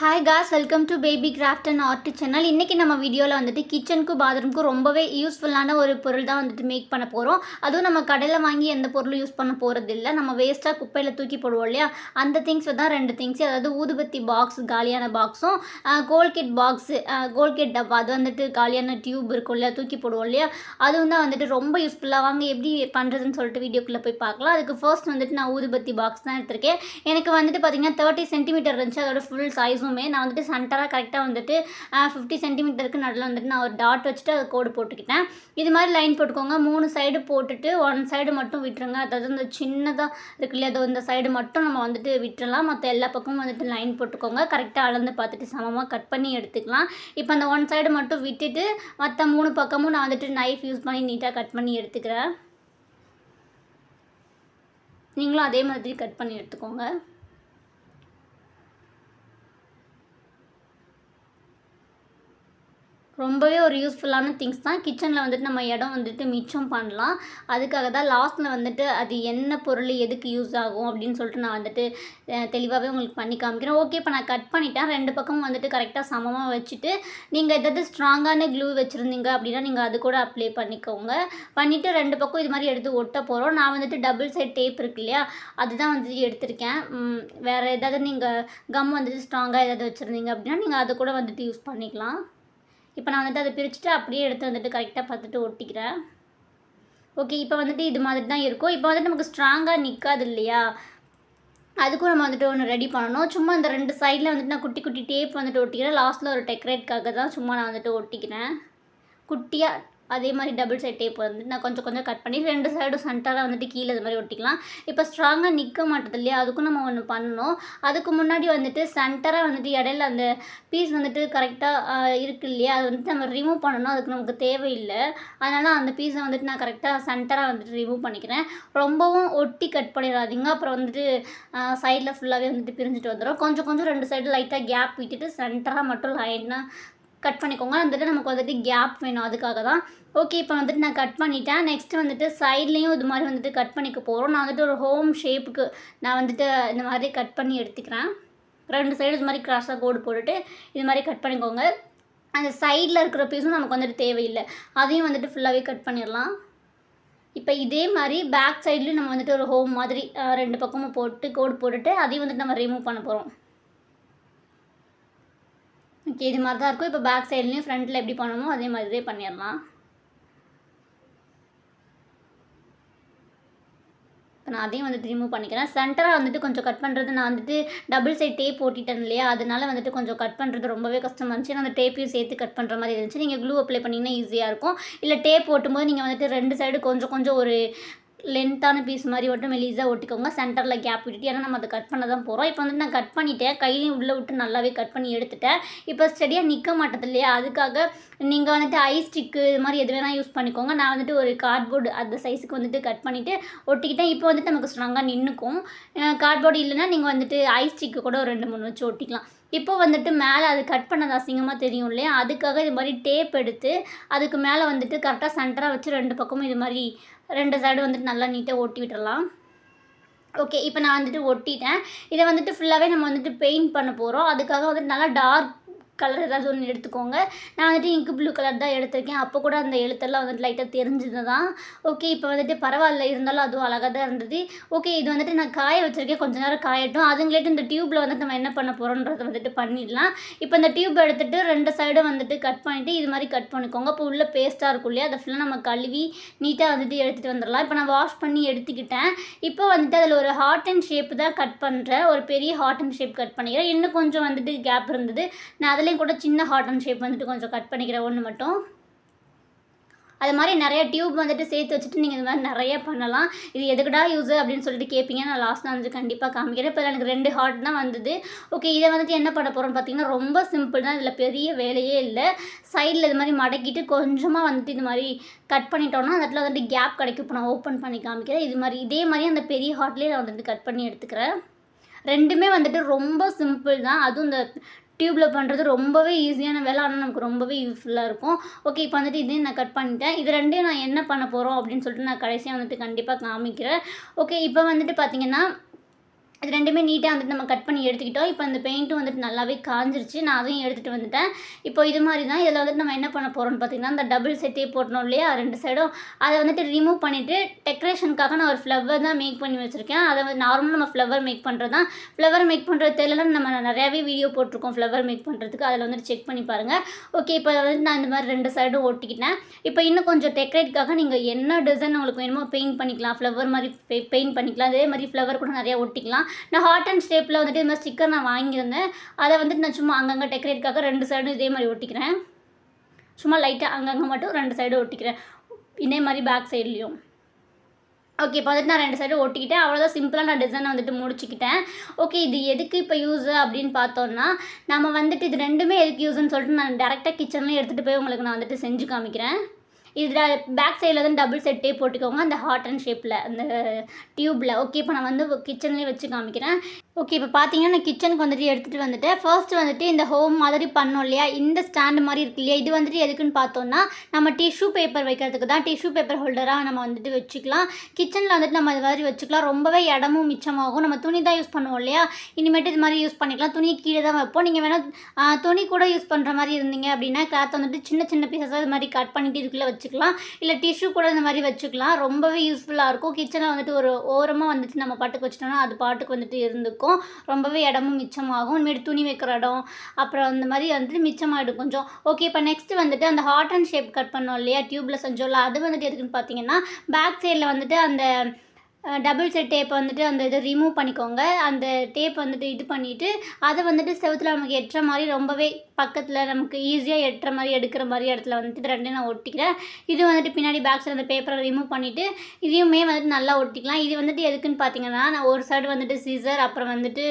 Hi guys welcome to baby craft and art channel இன்றைக்கி நம்ம வீடியோவில் வந்துட்டு கிச்சனுக்கும் பாத்ரூம்க்கும் ரொம்பவே யூஸ்ஃபுல்லான ஒரு பொருள் தான் வந்துட்டு மேக் பண்ண போகிறோம் அதுவும் நம்ம கடையில் வாங்கி எந்த பொருளும் யூஸ் பண்ண போகிறது இல்லை நம்ம வேஸ்ட்டாக குப்பையில் தூக்கி போடுவோம் இல்லையா? அந்த திங்ஸ் தான் ரெண்டு திங்ஸ் அதாவது ஊதுபத்தி பாக்ஸ் காலியான பாக்ஸும் கோல்கேட் பாக்ஸு கோல்கேட் டப்பா. அது வந்துட்டு காலியான டியூப் இருக்கும் இல்லையா? தூக்கி போடுவோம் இல்லையா? அதுவும் தான் வந்துட்டு ரொம்ப யூஸ்ஃபுல்லாக வாங்க எப்படி பண்ணுறதுன்னு சொல்லிட்டு வீடியோக்குள்ளே போய் பார்க்கலாம். அதுக்கு ஃபர்ஸ்ட் வந்துட்டு நான் ஊதுபத்தி பாக்ஸ் தான் எடுத்திருக்கேன். எனக்கு வந்துட்டு பார்த்தீங்கன்னா தேர்ட்டி சென்டிமீட்டர் இருந்துச்சு. அதோட ஃபுல் சைஸுமே நான் வந்துட்டு சென்டராக கரெக்டாக வந்துட்டு ஃபிஃப்டி சென்டிமீட்டருக்கு நடுவில் வந்துட்டு நான் ஒரு டாட் வச்சுட்டு அது கோடு போட்டுக்கிட்டேன். இது மாதிரி லைன் போட்டுக்கோங்க. மூணு சைடு போட்டுட்டு ஒன் சைடு மட்டும் விட்டுருங்க. அதாவது இந்த சின்னதாக இருக்கு இல்லையா அது இந்த சைடு மட்டும் நம்ம வந்துட்டு விட்டுறலாம். மற்ற எல்லா பக்கமும் வந்துட்டு லைன் போட்டுக்கோங்க. கரெக்டாக அளந்து பார்த்துட்டு சமமாக கட் பண்ணி எடுத்துக்கலாம். இப்போ அந்த ஒன் சைடு மட்டும் விட்டுட்டு மற்ற மூணு பக்கமும் நான் வந்துட்டு நைஃப் யூஸ் பண்ணி நீட்டாக கட் பண்ணி எடுத்துக்கிறேன். நீங்களும் அதே மாதிரி கட் பண்ணி எடுத்துக்கோங்க. ரொம்பவே ஒரு யூஸ்ஃபுல்லான திங்ஸ் தான். கிச்சனில் வந்துட்டு நம்ம இடம் வந்துட்டு மிச்சம் பண்ணலாம். அதுக்காக தான் லாஸ்ட்டில் வந்துட்டு அது என்ன பொருள் எதுக்கு யூஸ் ஆகும் அப்படின்னு சொல்லிட்டு நான் வந்துட்டு தெளிவாகவே உங்களுக்கு பண்ணி காமிக்கிறேன். ஓகே இப்போ நான் கட் பண்ணிட்டேன். ரெண்டு பக்கமும் வந்துட்டு கரெக்டாக சமமாக வச்சுட்டு நீங்கள் எதாவது ஸ்ட்ராங்கான க்ளூ வச்சுருந்தீங்க அப்படின்னா நீங்கள் அது கூட அப்ளை பண்ணிக்கோங்க. பண்ணிவிட்டு ரெண்டு பக்கம் இது மாதிரி எடுத்து ஒட்ட போகிறோம் நான் வந்துட்டு டபுள் சைட் டேப் இருக்கு இல்லையா அதுதான் வந்துட்டு எடுத்திருக்கேன். வேறு ஏதாவது நீங்கள் கம் வந்துட்டு ஸ்ட்ராங்காக ஏதாவது வச்சுருந்தீங்க அப்படின்னா நீங்கள் அதை கூட வந்துட்டு யூஸ் பண்ணிக்கலாம். இப்போ நான் வந்துட்டு அதை பிரிச்சுட்டு அப்படியே எடுத்து வந்துட்டு கரெக்டாக பார்த்துட்டு ஒட்டிக்கிறேன். ஓகே இப்போ வந்துட்டு இது மாதிரி தான் இருக்கும். இப்போ வந்துட்டு நமக்கு ஸ்ட்ராங்காக நிற்காது இல்லையா? அதுக்கும் நம்ம வந்துட்டு ஒன்று ரெடி பண்ணணும். சும்மா இந்த ரெண்டு சைடில் வந்துட்டு நான் குட்டி குட்டி டேப் வந்துட்டு ஒட்டிக்கிறேன். லாஸ்ட்டில் ஒரு டெக்கரேட்காக தான் சும்மா நான் வந்துட்டு ஒட்டிக்கிறேன். குட்டியாக அதே மாதிரி டபுள் சைட் டேப் வந்து நான் கொஞ்சம் கொஞ்சம் கட் பண்ணி ரெண்டு சைடும் சென்டராக வந்துட்டு கீழே இது மாதிரி ஒட்டிக்கலாம். இப்போ ஸ்ட்ராங்காக நிற்க மாட்டது இல்லையா? அதுக்கும் நம்ம ஒன்று பண்ணணும். அதுக்கு முன்னாடி வந்துட்டு சென்டராக வந்துட்டு இடையில அந்த பீஸ் வந்துட்டு கரெக்டாக இருக்கு இல்லையா? அது வந்துட்டு நம்ம ரிமூவ் பண்ணணும். அதுக்கு நமக்கு தேவையில்லை. அதனால் அந்த பீஸை வந்துட்டு நான் கரெக்டாக சென்டராக வந்துட்டு ரிமூவ் பண்ணிக்கிறேன். ரொம்பவும் ஒட்டி கட் பண்ணிடாதீங்க. அப்புறம் வந்துட்டு சைடில் ஃபுல்லாகவே வந்துட்டு பிரிஞ்சுட்டு வந்துடும் கொஞ்சம் கொஞ்சம் ரெண்டு சைடு லைட்டாக கேப் விட்டுட்டு சென்டராக மட்டும் லைனாக கட் பண்ணிக்கோங்க. வந்துட்டு நமக்கு வந்துட்டு கேப் வேணும். அதுக்காக தான் ஓகே இப்போ வந்துட்டு நான் கட் பண்ணிட்டேன். நெக்ஸ்ட் வந்துட்டு சைட்லேயும் இது மாதிரி வந்துட்டு கட் பண்ணிக்க போகிறோம் நான் வந்துட்டு ஒரு ஹோம் ஷேப்புக்கு நான் வந்துட்டு இந்த மாதிரி கட் பண்ணி எடுத்துக்கிறேன். ரெண்டு சைடு இது மாதிரி க்ராஸாக கோடு போட்டுட்டு இது மாதிரி கட் பண்ணிக்கோங்க. அந்த சைடில் இருக்கிற பீஸும் நமக்கு வந்துட்டு தேவையில்லை. அதையும் வந்துட்டு ஃபுல்லாகவே கட் பண்ணிடலாம். இப்போ இதே மாதிரி பேக் சைட்லேயும் நம்ம வந்துட்டு ஒரு ஹோம் மாதிரி ரெண்டு பக்கமும் போட்டு கோடு போட்டுட்டு அதையும் வந்துட்டு நம்ம ரிமூவ் பண்ண போகிறோம் ஓகே இது மாதிரி தான் இருக்கும். இப்போ பேக் சைட்லேயும் ஃப்ரண்ட்டில் எப்படி பண்ணணுமோ அதே மாதிரியே பண்ணிடலாம். இப்போ நான் அதையும் வந்துட்டு ரிமூவ் பண்ணிக்கிறேன். சென்டராக வந்துட்டு கொஞ்சம் கட் பண்ணுறது நான் வந்துட்டு டபுள் சைட் டேப் போட்டிட்டேன் இல்லையா? அதனால வந்துட்டு கொஞ்சம் கட் பண்ணுறது ரொம்பவே கஷ்டமாக இருந்துச்சு. நான் அந்த டேப்பையும் சேர்த்து கட் பண்ணுற மாதிரி இருந்துச்சு. நீங்கள் க்ளூ அப்ளை பண்ணிங்கன்னா ஈஸியாக இருக்கும். இல்லை டேப் ஓட்டும்போது நீங்கள் வந்துட்டு ரெண்டு சைடு கொஞ்சம் கொஞ்சம் ஒரு லென்த்தான பீஸ் மாதிரி மட்டும் மெலிஸாக ஒட்டிக்கோங்க. சென்டரில் கேப் விட்டுட்டு. ஏன்னா நம்ம அதை கட் பண்ண தான் போகிறோம் இப்போ வந்துட்டு நான் கட் பண்ணிட்டேன். கையும் உள்ளே விட்டு நல்லாவே கட் பண்ணி எடுத்துட்டேன். இப்போ ஸ்டடியாக நிற்க மாட்டது இல்லையா? அதுக்காக நீங்கள் வந்துட்டு ஐ ஸ்டிக்கு இது மாதிரி எது வேணால் யூஸ் பண்ணிக்கோங்க. நான் வந்துட்டு ஒரு கார்ட்போர்டு அந்த சைஸுக்கு வந்துட்டு கட் பண்ணிவிட்டு ஒட்டிக்கிட்டேன். இப்போ வந்துட்டு நமக்கு ஸ்ட்ராங்காக நின்றுக்கும் கார்ட்போர்டு இல்லைன்னா நீங்கள் வந்துட்டு ஐ ஸ்டிக்கு கூட ஒரு ரெண்டு மூணு வச்சு ஒட்டிக்கலாம். இப்போ வந்துட்டு மேலே அது கட் பண்ணது அசிங்கமாக தெரியும் இல்லையா? அதுக்காக இது மாதிரி டேப் எடுத்து அதுக்கு மேலே வந்துட்டு கரெக்டாக சென்டராக வச்சு ரெண்டு பக்கமும் இது மாதிரி ரெண்டு சைடு வந்துட்டு நல்லா நீட்டாக ஒட்டி விட்டுடலாம் ஓகே இப்போ நான் வந்துட்டு ஒட்டிட்டேன். இதை வந்துட்டு ஃபுல்லாகவே நம்ம வந்துட்டு பெயிண்ட் பண்ண போகிறோம் அதுக்காக வந்துட்டு நல்லா டார்க் கலர் ஏதாவது ஒன்று எடுத்துக்கோங்க. நான் வந்துட்டு இங்கு ப்ளூ கலர் தான் எடுத்திருக்கேன். அப்போ கூட அந்த எழுத்தெல்லாம் வந்துட்டு லைட்டாக தெரிஞ்சது தான் ஓகே இப்போ வந்துட்டு பரவாயில்ல. இருந்தாலும் அதுவும் அழகாக தான் இருந்தது. ஓகே இது வந்துட்டு நான் காய வச்சுருக்கேன். கொஞ்ச நேரம் காயட்டும். அதுங்களேட்டு இந்த டியூப்பில் வந்துட்டு நம்ம என்ன பண்ண போகிறோன்றதை வந்துட்டு பண்ணிடலாம். இப்போ இந்த டியூப் எடுத்துகிட்டு ரெண்டு சைடும் வந்துட்டு கட் பண்ணிவிட்டு இது மாதிரி கட் பண்ணிக்கோங்க. இப்போ உள்ள பேஸ்ட்டாக இருக்கும் இல்லையா? அதை ஃபுல்லாக நம்ம கழுவி நீட்டாக வந்துட்டு எடுத்துகிட்டு வந்துடலாம். இப்போ நான் வாஷ் பண்ணி எடுத்துக்கிட்டேன். இப்போ வந்துட்டு அதில் ஒரு ஹார்ட் அண்ட் ஷேப் தான் கட் பண்ணுறேன் ஒரு பெரிய ஹார்ட் அண்ட் ஷேப் கட் பண்ணிக்கிறேன். இன்னும் கொஞ்சம் வந்துட்டு கேப் இருந்தது. நான் அதில் அதுலேயும் கூட சின்ன ஹார்ட் அண்ட் ஷேப் வந்துட்டு கொஞ்சம் கட் பண்ணிக்கிறேன் ஒன்று மட்டும். அது மாதிரி நிறைய டியூப் வந்துட்டு சேர்த்து வச்சுட்டு நீங்கள் இது மாதிரி நிறைய பண்ணலாம். இது எதுக்குடா யூஸ் அப்படின்னு சொல்லிட்டு கேட்பீங்க நான் லாஸ்ட்டில் வந்து கண்டிப்பாக காமிக்கிறேன். இப்போ எனக்கு ரெண்டு ஹார்ட் தான் வந்தது. ஓகே இதை வந்துட்டு என்ன பண்ண போகிறோம்னு பார்த்தீங்கன்னா ரொம்ப சிம்பிள் தான். இதில் பெரிய வேலையே இல்லை. சைடில் இது மாதிரி மடக்கிட்டு கொஞ்சமாக வந்துட்டு இது மாதிரி கட் பண்ணிட்டோம்னா அந்த இடத்துல வந்துட்டு கேப் கிடைக்கும். இப்போ நான் ஓப்பன் பண்ணி காமிக்கிறேன். இது மாதிரி இதே மாதிரி அந்த பெரிய ஹார்ட்லேயே நான் வந்துட்டு கட் பண்ணி எடுத்துக்கிறேன். ரெண்டுமே வந்துட்டு ரொம்ப சிம்பிள் தான். அதுவும் இந்த டியூப்பில் பண்ணுறது ரொம்பவே ஈஸியான வேலை. ஆனால் நமக்கு ரொம்பவே யூஸ்ஃபுல்லாக இருக்கும். ஓகே இப்போ வந்துட்டு இதையும் நான் கட் பண்ணிட்டேன். இது ரெண்டையும் நான் என்ன பண்ண போகிறோம் அப்படின்னு சொல்லிட்டு நான் கடைசியாக வந்துட்டு கண்டிப்பாக காமிக்கிறேன். ஓகே இப்போ வந்துட்டு பார்த்தீங்கன்னா இது ரெண்டுமே நீட்டாக வந்துட்டு நம்ம கட் பண்ணி எடுத்துக்கிட்டோம். இப்போ இந்த பெயிண்ட்டும் வந்துட்டு நல்லாவே காஞ்சிருச்சு. நான் அதையும் எடுத்துகிட்டு வந்துட்டேன். இப்போ இது மாதிரி தான் இதில் வந்துட்டு நம்ம என்ன பண்ண போகிறோம்னு பார்த்தீங்கன்னா அந்த டபுள் செட்டே போட்டணும் இல்லையா? ரெண்டு சைடும் அதை வந்துட்டு ரிமூவ் பண்ணிவிட்டு டெக்கரேஷனுக்காக நான் ஒரு ஃப்ளவர் தான் மேக் பண்ணி வச்சுருக்கேன். அதை வந்து நார்மலாக நம்ம ஃப்ளவர் மேக் பண்ணுறது தான் ஃப்ளவர் மேக் பண்ணுறது தெரியல நம்ம நிறையாவே வீடியோ போட்டிருக்கோம் ஃப்ளவர் மேக் பண்ணுறதுக்கு அதில் வந்துட்டு செக் பண்ணி பாருங்கள் ஓகே இப்போ வந்துட்டு நான் இந்த மாதிரி ரெண்டு சைடும் ஒட்டிக்கிட்டேன். இப்போ இன்னும் கொஞ்சம் டெக்கரேட்காக நீங்கள் என்ன டிசைன் உங்களுக்கு வேணுமோ பெயிண்ட் பண்ணிக்கலாம். ஃப்ளவர் மாதிரி பெயிண்ட் பண்ணிக்கலாம். அதே மாதிரி ஃப்ளவர் கூட நிறையா ஒட்டிக்கலாம். நான் ஹார்ட் அண்ட் ஷேப்பில் வந்துட்டு இது மாதிரி ஸ்டிக்கர் நான் வாங்கியிருந்தேன். அதை வந்துட்டு நான் சும்மா அங்கங்கே டெக்கரேட்காக ரெண்டு சைடும் இதே மாதிரி ஒட்டிக்கிறேன். சும்மா லைட்டாக அங்கங்கே மட்டும் ரெண்டு சைடும் ஒட்டிக்கிறேன். இதே மாதிரி பேக் சைட்லேயும் ஓகே இப்போ வந்துட்டு நான் ரெண்டு சைடும் ஒட்டிக்கிட்டேன். அவ்வளோதான் சிம்பிளாக நான் டிசைனை வந்துட்டு முடிச்சுக்கிட்டேன். ஓகே இது எதுக்கு இப்போ யூஸ் அப்படின்னு பார்த்தோன்னா நம்ம வந்துட்டு இது ரெண்டுமே எதுக்கு யூஸ்ன்னு சொல்லிட்டு நான் டேரெக்டாக கிச்சன்லேயும் எடுத்துகிட்டு போய் உங்களுக்கு நான் வந்துட்டு செஞ்சு காமிக்கிறேன். இதில் பேக் சைடில் வந்து டபுள் செட்டே போட்டுக்கோங்க. அந்த ஹார்ட் அண்ட் ஷேப்பில் அந்த டியூப்பில் ஓகே இப்போ நான் வந்து கிச்சன்லேயே வச்சு காமிக்கிறேன். ஓகே இப்போ பார்த்தீங்கன்னா நான் கிச்சனுக்கு வந்துட்டு எடுத்துகிட்டு வந்துட்டேன். ஃபர்ஸ்ட் வந்துட்டு இந்த ஹோம் மாதிரி பண்ணோம் இல்லையா? இந்த ஸ்டாண்டு மாதிரி இருக்கு இல்லையா? இது வந்துட்டு எதுக்குன்னு பார்த்தோன்னா நம்ம டிஷ்யூ பேப்பர் வைக்கிறதுக்கு தான் டிஷ்யூ பேப்பர் ஹோல்டராக நம்ம வந்துட்டு வச்சுக்கலாம். கிச்சனில் வந்துட்டு நம்ம இது மாதிரி வச்சுக்கலாம். ரொம்பவே இடமும் மிச்சமாகும். நம்ம துணி தான் யூஸ் பண்ணுவோம் இல்லையா? இனிமேட்டு இது மாதிரி யூஸ் பண்ணிக்கலாம். துணி கீழே தான் வைப்போம். நீங்கள் வேணால் துணி கூட யூஸ் பண்ணுற மாதிரி இருந்தீங்க அப்படின்னா கிளாத் வந்துட்டு சின்ன சின்ன பீசஸாக இது மாதிரி கட் பண்ணிட்டு இதுக்குள்ளே வச்சுக்கலாம். இல்லை டிஷ்யூ கூட இந்த மாதிரி வச்சுக்கலாம். ரொம்பவே யூஸ்ஃபுல்லாக இருக்கும். கிச்சனில் வந்துட்டு ஒரு ஓரமாக வந்துட்டு நம்ம பாட்டுக்கு வச்சிட்டோன்னா அது பாட்டுக்கு வந்துட்டு இருந்துக்கும். ரொம்பவே இடமும் மிச்சமாகும். இனிமேட்டு துணி வைக்கிற இடம் அப்புறம் அந்த மாதிரி வந்துட்டு மிச்சமாகிடும் கொஞ்சம். ஓகே இப்போ நெக்ஸ்ட் வந்துட்டு அந்த ஹார்ட் அண்ட் ஷேப் கட் பண்ணோம் இல்லையா? டியூப்பில் செஞ்சோம்ல அது வந்துட்டு எதுக்குன்னு பார்த்தீங்கன்னா பேக் சைடில் வந்துட்டு அந்த டபுள் செட் டேப் வந்துட்டு அந்த இதை ரிமூவ் பண்ணிக்கோங்க. அந்த டேப் வந்துட்டு இது பண்ணிவிட்டு அதை வந்துட்டு செவத்தில் நமக்கு எட்டுற மாதிரி ரொம்பவே பக்கத்தில் நமக்கு ஈஸியாக எட்டுற மாதிரி எடுக்கிற மாதிரி இடத்துல வந்துட்டு ரெண்டையும் நான் ஒட்டிக்கிறேன். இது வந்துட்டு பின்னாடி பேக் சைடு அந்த பேப்பரை ரிமூவ் பண்ணிவிட்டு இதையுமே வந்துட்டு நல்லா ஒட்டிக்கலாம். இது வந்துட்டு எதுக்குன்னு பார்த்தீங்கன்னா நான் ஒரு சைடு வந்துட்டு சீசர் அப்புறம் வந்துட்டு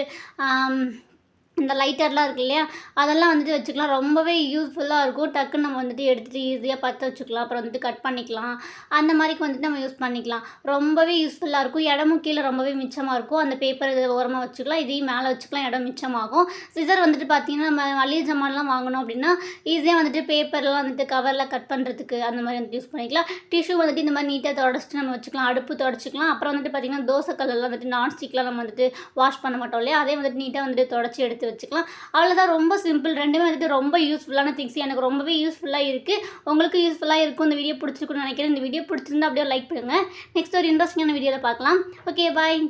இந்த லைட்டர்லாம் இருக்கு இல்லையா? அதெல்லாம் வந்துட்டு வச்சுக்கலாம். ரொம்பவே யூஸ்ஃபுல்லாக இருக்கும். டக்குன்னு நம்ம வந்துட்டு எடுத்துகிட்டு ஈஸியாக பற்ற வச்சுக்கலாம். அப்புறம் வந்துட்டு கட் பண்ணிக்கலாம். அந்த மாதிரிக்கு வந்துட்டு நம்ம யூஸ் பண்ணிக்கலாம். ரொம்பவே யூஸ்ஃபுல்லாக இருக்கும். இடமும் கீழே ரொம்பவே மிச்சமாக இருக்கும். அந்த பேப்பர் இது ஓரமாக வச்சுக்கலாம். இதையும் மேலே வச்சுக்கலாம். இடம் மிச்சமாகும். சிசர் வந்துட்டு பார்த்தீங்கன்னா நம்ம மளிகை ஜமான்லாம் வாங்கணும் அப்படின்னா ஈஸியாக வந்துட்டு பேப்பர்லாம் வந்துட்டு கவரில் கட் பண்ணுறதுக்கு அந்த மாதிரி வந்துட்டு யூஸ் பண்ணிக்கலாம். டிஷ்யூ வந்துட்டு இந்த மாதிரி நீட்டாக தொடச்சிட்டு நம்ம வச்சுக்கலாம். அடுப்பு தொடச்சிக்கலாம். அப்புறம் வந்துட்டு பார்த்திங்கன்னா தோசைக்கல்லாம் வந்துட்டு நான்ஸ்டிக்லாம் நம்ம வந்துட்டு வாஷ் பண்ண மாட்டோம் இல்லையா? அதே வந்துட்டு நீட்டாக வந்துட்டு தொடச்சி எடுத்து வச்சுக்கலாம். அவ்வளோதான் ரொம்ப சிம்பிள் ரெண்டுமே வந்துட்டு ரொம்ப யூஸ்ஃபுல்லான திங்ஸ் எனக்கு ரொம்பவே யூஸ்ஃபுல்லாக இருக்குது உங்களுக்கு யூஸ்ஃபுல்லாக இருக்கும். இந்த வீடியோ பிடிச்சிருக்குன்னு நினைக்கிறேன். இந்த வீடியோ பிடிச்சிருந்தா அப்படியே லைக் பண்ணுங்கள் நெக்ஸ்ட் ஒரு இன்ட்ரெஸ்டிங்கான வீடியோவில் பார்க்கலாம். Okay bye